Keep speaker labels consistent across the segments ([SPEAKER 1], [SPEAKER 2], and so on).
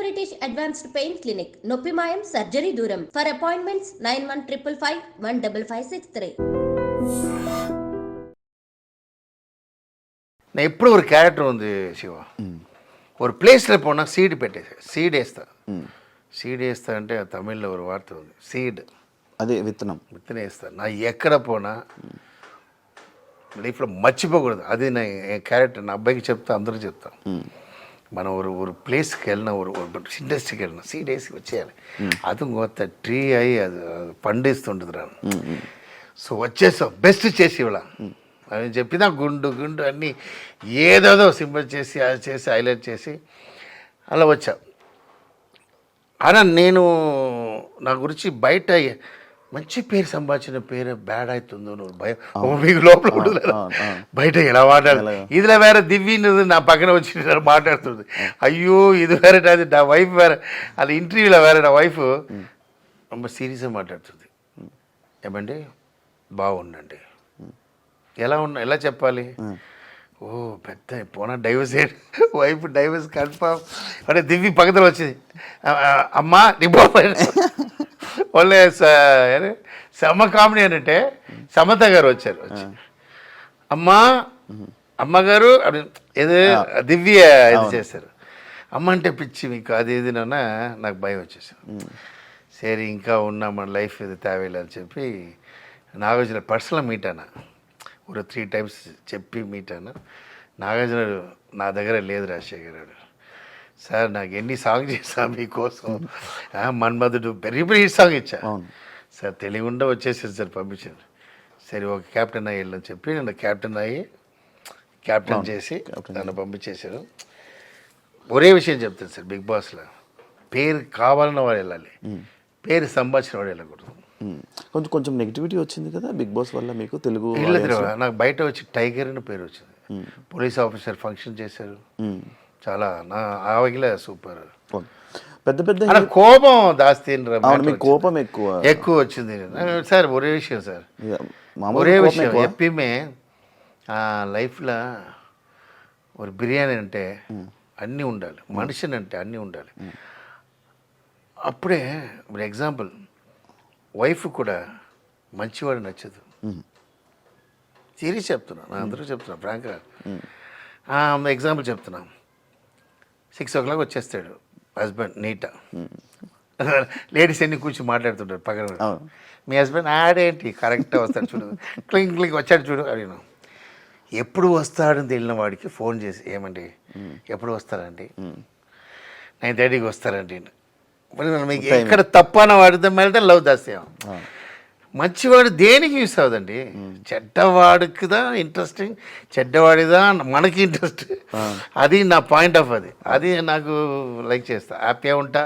[SPEAKER 1] British advanced pain clinic నొప్పి మాయం surgery దూరం for appointments nine one triple five one double five six three
[SPEAKER 2] நான் எப்படி ஒரு கேரக்டர் வந்து சிவா ஒரு பிளேஸில் போனால் சீடு పెట్టేసి సీడ్ వేస్తా సీడ్ వేస్తా అంటే తమిళ్లో ஒரு వార్త ఉంది సీడ్
[SPEAKER 3] అదే విత్తనం
[SPEAKER 2] విత్తనం వేస్తా నా ఎక్కడ పోనా లైఫ్లో మర్చిపోకూడదు అది నా என் கேரக்டர் నా అబ్బాయికి చెప్తా అందరికీ చెప్తాను మనం ஒரு ஒரு ప్లేస్కి వెళ్ళినా ஒரு ஒரு ఇండస్ట్రీకి వెళ్ళినా సీడ్ వేసి వచ్చేయాలి అది కొత్త ట్రీ అయ్యి అది అది పండిస్తుంటుంది రా సో వచ్చేసాం బెస్ట్ చేసి ఇవ్వాల అని చెప్పినా గుండు గుండు అన్నీ ఏదేదో సింబల్ చేసి అది చేసి హైలైట్ చేసి అలా వచ్చా అలా నేను నా గురించి బయట మంచి పేరు సంపాదించిన పేరు బ్యాడ్ అవుతుందో నువ్వు భయం ఓ మీకు లోపల ఉండదు కదా. బయట ఎలా మాట్లాడు ఇదిలో వేరే దివ్యనది నా పక్కన వచ్చి ఇలా మాట్లాడుతుంది అయ్యో ఇది వేరే అది నా వైఫ్ వేరే అది ఇంటర్వ్యూలో వేరే నా వైఫ్ ரொம்ப సీరియస్గా మాట్లాడుతుంది ఏమండి బాగుండండి ఎలా ఉన్నా ఎలా చెప్పాలి ఓ పెద్ద పోనా డైవర్స్ వైఫ్ డైవర్స్ కన్ఫర్మ్ అంటే దివ్య పక్కన వచ్చింది ఆ, ఆ, అమ్మా నీ బాబాయ్ వాళ్ళే సమ కామెడీ అంటే సమత గారు వచ్చారు వచ్చి అమ్మా అమ్మగారు ఏదో దివ్య ఇది చేశారు అమ్మ అంటే పిచ్చి మీకు అది ఇది నాన్న నాకు భయం వచ్చేసాను సరే ఇంకా ఉన్నా మన లైఫ్ ఇది తేవేలే అని చెప్పి నాగార్జున పర్సనల్ మీట్ అన్న ఒక త్రీ టైమ్స్ చెప్పి మీట్ అన్న నాగార్జున నా దగ్గర లేదు రాజశేఖర్ గారు. సార్ నాకు ఎన్ని సాంగ్ చేసా మీకోసం? మన్మధుడు పెరిగి పెరిగి సాంగ్ ఇచ్చా. సార్ తెలియకుండా వచ్చేసారు సార్ పంపించారు సరే ఒక కెప్టెన్ అయ్యి వెళ్ళని చెప్పి నన్ను కెప్టెన్ అయ్యి కెప్టెన్ చేసి నన్ను పంపించేశారు. ఒరే విషయం చెప్తాను సార్ బిగ్ బాస్లో పేరు కావాలన్న వాడు వెళ్ళాలి. పేరు సంపాదించిన వాడు వెళ్ళకూడదు.
[SPEAKER 3] కొంచెం కొంచెం నెగిటివిటీ వచ్చింది కదా బిగ్ బాస్ వల్ల మీకు తెలుగు
[SPEAKER 2] నాకు బయట వచ్చి టైగర్ అని పేరు వచ్చింది. పోలీస్ ఆఫీసర్ ఫంక్షన్ చేశారు. చాలా నా ఆవగిలే సూపర్.
[SPEAKER 3] పెద్ద పెద్ద
[SPEAKER 2] కోపం దాస్తీ
[SPEAKER 3] అవును మీకు కోపం ఎక్కువ.
[SPEAKER 2] ఎక్కువ వచ్చింది. సార్ ఒరే విషయం సార్. ఒరే విషయం. ఎప్పిమే లైఫ్లో ஒரு బిర్యానీ అంటే అన్నీ ఉండాలి. మనిషిని అంటే అన్నీ ఉండాలి. అప్పుడే ఇప్పుడు ఎగ్జాంపుల్ వైఫ్ కూడా మంచివాడు నచ్చదు. సీరియస్ చెప్తున్నా నా అందరూ చెప్తున్నా ఫ్రాంక్గా. ఎగ్జాంపుల్ చెప్తున్నా. సిక్స్ ఓ క్లాక్ వచ్చేస్తాడు హస్బెండ్ నీట్. లేడీస్ ఎన్ని కూర్చొని మాట్లాడుతుంటారు పక్కన
[SPEAKER 3] అవును.
[SPEAKER 2] మీ హస్బెండ్ ఆడేంటి? కరెక్ట్గా వస్తాడు చూడు. క్లింగ్ క్లింగ్ వచ్చాడు చూడు అడిగిన. ఎప్పుడు వస్తాడని తెలియని వాడికి ఫోన్ చేసి ఏమండి? ఎప్పుడు వస్తారండి? నైన్ థర్టీకి వస్తారండి. మరి మీకు ఎక్కడ తప్పన వాడితే వెళ్తే లవ్ దాస్యం. మంచివాడు దేనికి యూస్ అవ్వదండి? చెడ్డవాడికి దా ఇంట్రెస్టింగ్ చెడ్డవాడిదా మనకి ఇంట్రెస్ట్ అది నా పాయింట్ ఆఫ్ అది. అది నాకు లైక్ చేస్తా. హ్యాపీగా ఉంటా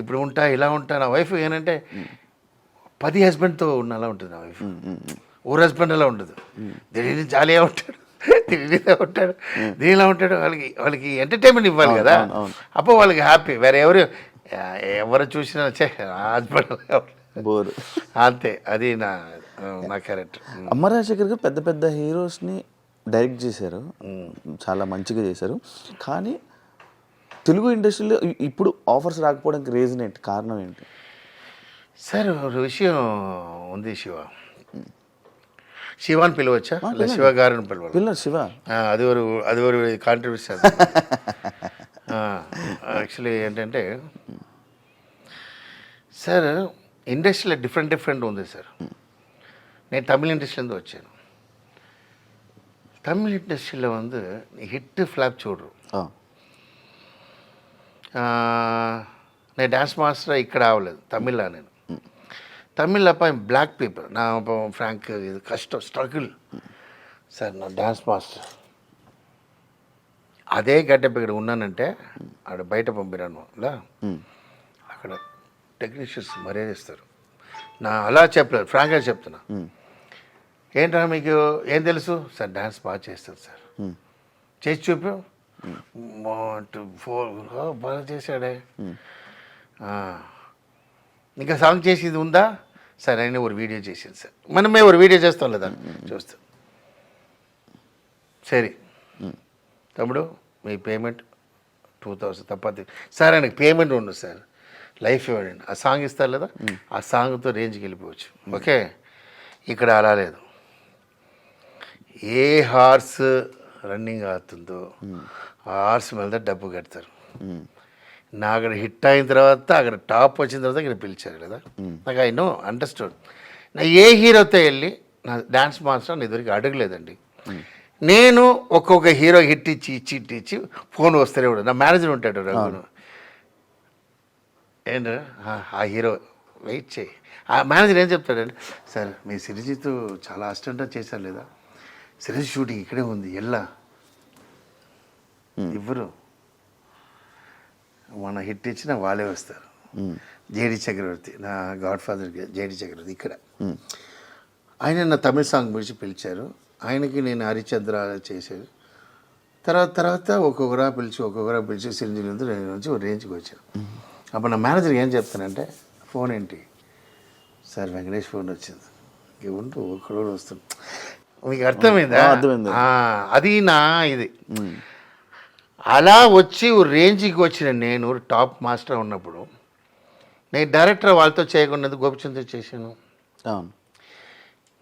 [SPEAKER 2] ఇప్పుడు ఉంటా ఇలా ఉంటా. నా వైఫ్ ఏంటంటే పది హస్బెండ్తో ఉన్న అలా ఉంటుంది నా వైఫ్ ఊరు హస్బెండ్ అలా ఉండదు. దీని జాలీగా ఉంటాడు. దీనిలా ఉంటాడు. దీనిలా ఉంటాడు. వాళ్ళకి వాళ్ళకి ఎంటర్టైన్మెంట్ ఇవ్వాలి కదా. అప్పుడు వాళ్ళకి హ్యాపీ వేరే ఎవరు ఎవరు చూసినా చే హస్బెండ్
[SPEAKER 3] బోర్.
[SPEAKER 2] అంతే అది నా నా క్యారెక్టర్.
[SPEAKER 3] అమ్మ రాజశేఖర్ గారు పెద్ద పెద్ద హీరోస్ని డైరెక్ట్ చేశారు. చాలా మంచిగా చేశారు. కానీ తెలుగు ఇండస్ట్రీలో ఇప్పుడు ఆఫర్స్ రాకపోవడానికి రీజన్ ఏంటి? కారణం ఏంటి?
[SPEAKER 2] సార్ ఒక విషయం ఉంది శివ. శివాని పిలవచ్చా? లేదా శివ గారిని పిలవాలి
[SPEAKER 3] పిల్లలు శివ.
[SPEAKER 2] అది ఒక అది ఒక కాంట్రవర్సీ యాక్చువల్లీ ఏంటంటే సార్ ఇండస్ట్రీలో డిఫరెంట్ డిఫరెంట్ ఉంది సార్ నేను తమిళ ఇండస్ట్రీలో వచ్చాను తమిళ ఇండస్ట్రీలో வந்து హిట్ ఫ్లాప్ చూడరు
[SPEAKER 3] ఆ,
[SPEAKER 2] ఆ, నేను డ్యాన్స్ మాస్టర్ ఇక్కడ అవ్వలేదు తమిళ నేను తమిళ్ అప్ప బ్లాక్ పీపుల్ నా ఫ్రాంక్ ఇది కష్టం స్ట్రగుల్ సార్ నా డ్యాన్స్ మాస్టర్ అదే గడ్డపు ఇక్కడ ఉన్నానంటే ఆడ బయట పంపినాను లా
[SPEAKER 3] ఉమ్,
[SPEAKER 2] అక్కడ టెక్నీషియన్స్ మర్యాద ఇస్తారు నా అలా చెప్పలేదు ఫ్రాంక్గా చెప్తున్నా. ఏంటన్నా మీకు ఏం తెలుసు? సార్ డ్యాన్స్ బాగా చేస్తారు సార్. చేసి చూపు ఫోర్ బాగా చేశాడే. ఇంకా సాంగ్ చేసేది ఉందా? సార్ అయినా ఒక వీడియో చేసింది సార్. మనమే ఒక వీడియో చేస్తాం లేదా? చూస్తాం. సరే. తమ్ముడు మీ పేమెంట్ టూ టూ థౌసండ్ తప్పది సార్ ఆయనకి పేమెంట్ ఉండదు సార్. లైఫ్ ఇవ్వండి ఆ సాంగ్ ఇస్తారు లేదా? ఆ సాంగ్తో రేంజ్కి వెళ్ళిపోవచ్చు. ఓకే? ఇక్కడ అలా లేదు. ఏ హార్స్ రన్నింగ్ అవుతుందో ఆ హార్స్ మీద డబ్బు కడతారు. నా అక్కడ హిట్ అయిన తర్వాత అక్కడ టాప్ వచ్చిన తర్వాత ఇక్కడ పిలిచారు కదా? నాకు ఐ నో అండర్స్టూడ్. నా ఏ హీరోతో వెళ్ళి నా డ్యాన్స్ మాస్టర్ నా ఇదివరకు అడగలేదండి. నేను ఒక్కొక్క హీరో హిట్ ఇచ్చి ఇచ్చి ఇచ్చి ఇచ్చి ఫోన్ వస్తూనే కూడా నా మేనేజర్ ఉంటాడు రఘును. ఏంట? ఆ హీరో వెయిట్ చేయి. ఆ మేనేజర్ ఏం చెప్తాడంటే సార్ మీ సిరిజిత్ చాలా అసిస్టెంట్ చేశారు లేదా? సిరిజిత్ షూటింగ్ ఇక్కడే ఉంది ఎల్లా? ఇవ్వరు. మన హిట్ ఇచ్చిన వాళ్ళే వస్తారు. జేడి చక్రవర్తి నా గాడ్ ఫాదర్ జేడి చక్రవర్తి ఇక్కడ. ఆయన నా తమిళ సాంగ్ గురించి పిలిచారు. ఆయనకి నేను హరిచంద్ర చేశాను తర్వాత తర్వాత ఒక్కొక్కరా పిలిచి ఒక్కొక్కరా పిలిచి సిరింజిల్ నుంచి నేను నుంచి ఒక రేంజ్కి వచ్చాను అప్పుడు నా మేనేజర్ ఏం చెప్తానంటే ఫోన్ ఏంటి? సార్ వెంకటేష్ ఫోన్ వచ్చింది. ఇంక ఉంటూ ఒక్కడో వస్తుంది మీకు అర్థమైందా?
[SPEAKER 3] అర్థమైంది.
[SPEAKER 2] అది నా ఇది. అలా వచ్చి రేంజ్కి వచ్చిన నేను టాప్ మాస్టర్ ఉన్నప్పుడు నేను డైరెక్టర్ వాళ్ళతో చేయకుండా గోపిచంద్తో చేశాను.
[SPEAKER 3] అవును.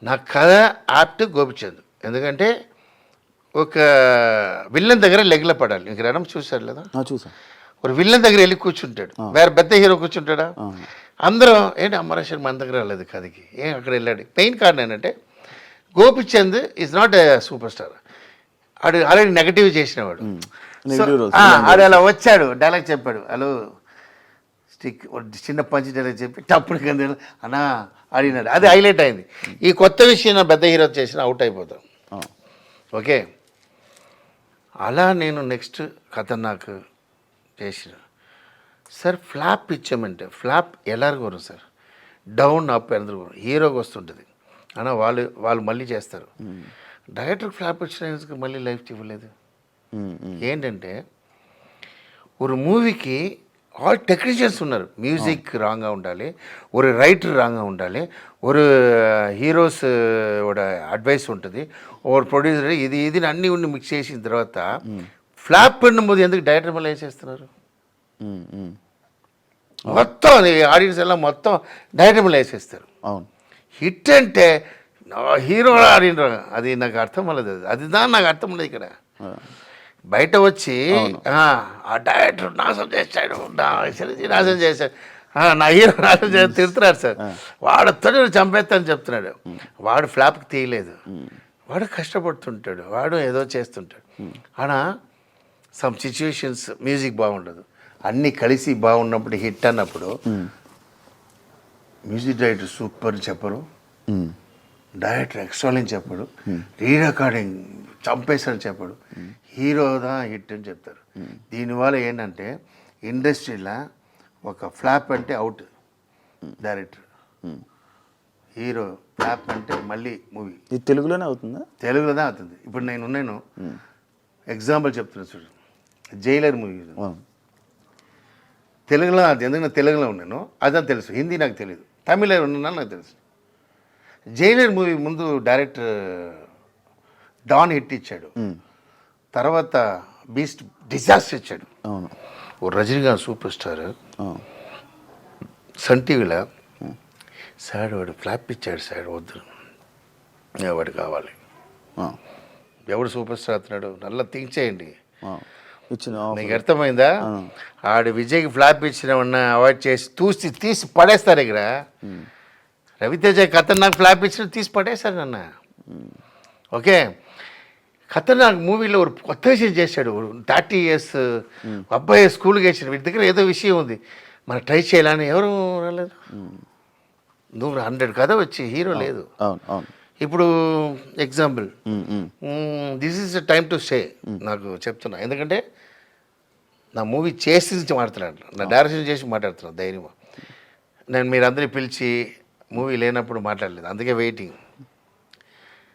[SPEAKER 2] నా కథ యాప్ట్ గోపిచంద్ ఎందుకంటే ఒక విల్లన్ దగ్గర లెగ్ల పడాలి. ఇంక రణం చూశారు లేదా?
[SPEAKER 3] ఆ,
[SPEAKER 2] ఒక విల్లన్ దగ్గర వెళ్ళి కూర్చుంటాడు. వేరే పెద్ద హీరో కూర్చుంటాడా? అందరం ఏంటి అమరేశ్వర్ మన దగ్గర రాలేదు కథకి ఏం అక్కడ వెళ్ళాడు? మెయిన్ కారణం ఏంటంటే Gopichand is not a super star ఆడు ఆల్రెడీ నెగటివ్ చేసినవాడు. ఆడు అలా వచ్చాడు. డైలాగ్ చెప్పాడు. హలో స్టిక్ చిన్న పంచి డైలాగ్ చెప్పి టప్పుడు కింద అన్నా ఆడినాడు అది హైలైట్ అయింది. ఈ కొత్త విషయం పెద్ద హీరో చేసిన అవుట్ అయిపోతాం. ఓకే? అలా నేను నెక్స్ట్ ఖతర్నాక్ చేసిన. సార్ ఫ్లాప్ ఇచ్చామంటే ఫ్లాప్ ఎలాగ సార్? డౌన్ అప్ ఎందుకు హీరోకి వస్తుంటుంది. అని వాళ్ళు వాళ్ళు మళ్ళీ చేస్తారు. డైరెక్టర్ ఫ్లాప్ ఇచ్చిన మళ్ళీ లైఫ్ ఇవ్వలేదు? ఏంటంటే ఒక మూవీకి ఆల్ టెక్నీషియన్స్ ఉన్నారు. మ్యూజిక్ రాంగా ఉండాలి ఒక రైటర్ రాంగా ఉండాలి ఒక హీరోస్ అడ్వైస్ ఉంటుంది ఒక ప్రొడ్యూసర్ ఇది ఇది అన్నీ ఉండి మిక్స్ చేసిన తర్వాత ఫ్లాప్ పడిన ముందు ఎందుకు డైరెక్టర్ మళ్ళీ వేసేస్తున్నారు మొత్తం ఆడియన్స్ ఎలా మొత్తం డైరెక్టర్ మళ్ళీ వేసేస్తారు
[SPEAKER 3] అవును.
[SPEAKER 2] హిట్ అంటే హీరో ఆడినరు. అది నాకు అర్థం అవ్వలేదు. అది అది దాని నాకు అర్థం లేదు ఇక్కడ. బయట వచ్చి ఆ డైరెక్టర్ నాశనం చేశాడు. నాశనం చేశాడు. నా హీరో నాశనం చేసి తిరుగుతున్నారు సార్. వాడితో నేను చంపేస్తాను చెప్తున్నాడు. వాడు ఫ్లాప్కి తీయలేదు. వాడు కష్టపడుతుంటాడు. వాడు ఏదో చేస్తుంటాడు. అనా సమ్ సిచ్యువేషన్స్ మ్యూజిక్ బాగుండదు. అన్నీ కలిసి బాగున్నప్పుడు హిట్ అన్నప్పుడు మ్యూజిక్ డైరెక్టర్ సూపర్ చెప్పరు. డైరెక్టర్ ఎక్స్ట్రాలింగ్ చెప్పడు. రీ రికార్డింగ్ చంపేశాడు చెప్పడు. హీరోదా హిట్ అని చెప్తారు. దీనివల్ల ఏంటంటే ఇండస్ట్రీలో ఒక ఫ్లాప్ అంటే అవుట్ డైరెక్టర్ హీరో ఫ్లాప్ అంటే మళ్ళీ మూవీ
[SPEAKER 3] ఇది తెలుగులోనే అవుతుందా?
[SPEAKER 2] తెలుగులోనే అవుతుంది. ఇప్పుడు నేను ఉన్నాను. ఎగ్జాంపుల్ చెప్తున్నా చూడు. జైలర్ మూవీ తెలుగులో అది ఎందుకంటే తెలుగులో ఉన్నాను అదే తెలుసు. హిందీ నాకు తెలియదు తమిళ ఉన్నాను నాకు తెలుసు. జైలర్ మూవీ ముందు డైరెక్టర్ డాన్ హిట్ ఇచ్చాడు. తర్వాత బీస్ట్ డిజాస్టర్ ఇచ్చాడు.
[SPEAKER 3] అవును.
[SPEAKER 2] ఓ రజనీకాంత్ సూపర్ స్టార్. సన్ టీవీలో సార్ వాడు ఫ్లాప్ ఇచ్చాడు సార్ వద్దు. వాడు కావాలి? ఎవడు సూపర్ స్టార్ అవుతున్నాడు నల్ల థింక్ చేయండి.
[SPEAKER 3] ఇచ్చిన
[SPEAKER 2] నీకు. అర్థమైందా? ఆడు విజయ్కి ఫ్లాప్ ఇచ్చిన అవాయిడ్ చేసి తూసి తీసి పడేస్తారు ఇక్కడ. రవితేజ ఖతర్నాక్ ఫ్లాప్ ఇచ్చిన తీసి పడేస్తారు నన్న. ఓకే. ఖతర్నాక్ మూవీలో ఒక కొత్త విషయం చేశాడు. థర్టీ ఇయర్స్ అబ్బాయి స్కూల్కి వేసాడు వీటి దగ్గర ఏదో విషయం ఉంది. మనం ట్రై చేయాలని ఎవరు రాలేదు? నువ్వు హండ్రెడ్ కథ వచ్చి హీరో లేదు.
[SPEAKER 3] అవును అవును.
[SPEAKER 2] ఇప్పుడు
[SPEAKER 3] example
[SPEAKER 2] this is time to stay నాకు చెప్తున్నా. ఎందుకంటే నా మూవీ చేసి మాట్లాడుతున్నాను. నా డైరెక్షన్ చేసి మాట్లాడుతున్నాను ధైర్యం నేను మీరందరినీ పిలిచి మూవీ లేనప్పుడు మాట్లాడలేదు. అందుకే వెయిటింగ్